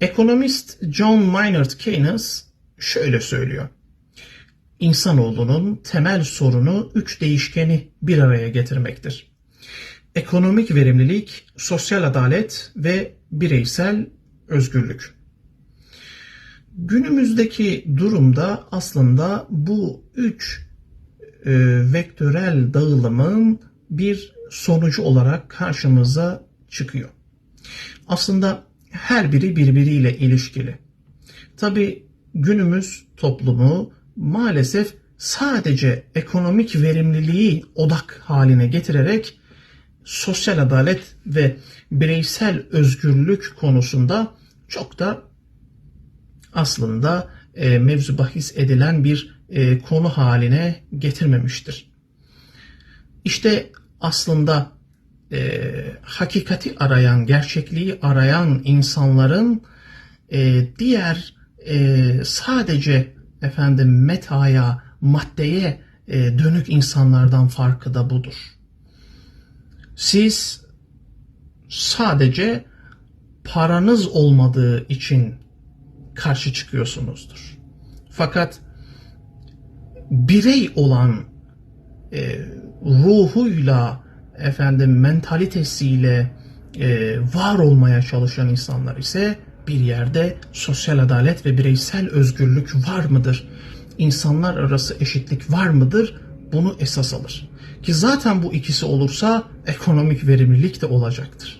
Ekonomist John Maynard Keynes şöyle söylüyor. İnsanoğlunun temel sorunu üç değişkeni bir araya getirmektir. Ekonomik verimlilik, sosyal adalet ve bireysel özgürlük. Günümüzdeki durumda aslında bu üç e, vektörel dağılımın bir sonucu olarak karşımıza çıkıyor. Aslında her biri birbiriyle ilişkili. Tabi günümüz toplumu maalesef sadece ekonomik verimliliği odak haline getirerek sosyal adalet ve bireysel özgürlük konusunda çok da aslında e, mevzu bahis edilen bir e, konu haline getirmemiştir. İşte aslında e, hakikati arayan, gerçekliği arayan insanların e, diğer e, sadece efendim metaya, maddeye e, dönük insanlardan farkı da budur. Siz sadece paranız olmadığı için karşı çıkıyorsunuzdur. Fakat birey olan e, ruhuyla efendim mentalitesiyle e, var olmaya çalışan insanlar ise bir yerde sosyal adalet ve bireysel özgürlük var mıdır? İnsanlar arası eşitlik var mıdır? Bunu esas alır. Ki zaten bu ikisi olursa ekonomik verimlilik de olacaktır.